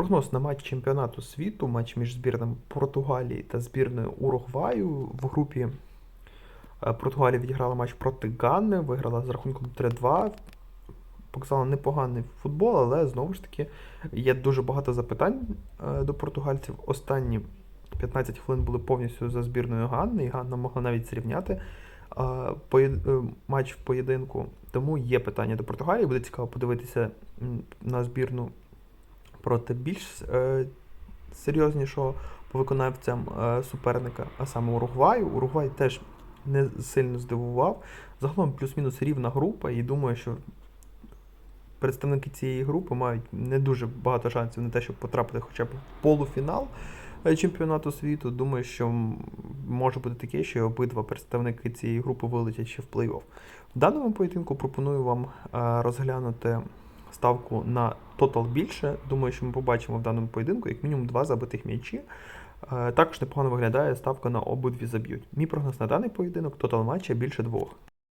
Прогноз на матч чемпіонату світу, матч між збірними Португалії та збірною Уругваю. В групі е, Португалія відіграла матч проти Ганни, виграла з рахунком 3-2. Показала непоганий футбол, але знову ж таки є дуже багато запитань е, до португальців. Останні 15 хвилин були повністю за збірною Ганни, і Ганна могла навіть зрівняти е, матч в поєдинку. Тому є питання до Португалії. Буде цікаво подивитися на збірну проти більш е, серйознішого по виконавцям е, суперника, а саме Уругваю. Уругвай теж не сильно здивував. Загалом плюс-мінус рівна група, і думаю, що представники цієї групи мають не дуже багато шансів на те, щоб потрапити хоча б в полуфінал е, чемпіонату світу. Думаю, що може бути таке, що обидва представники цієї групи вилетять ще в плей-офф. В даному поєдинку пропоную вам е, розглянути ставку на тотал більше. Думаю, що ми побачимо в даному поєдинку як мінімум два забитих м'ячі. Е, Також непогано виглядає ставка на обидві заб'ють. Мій прогноз на даний поєдинок тотал матча більше двох.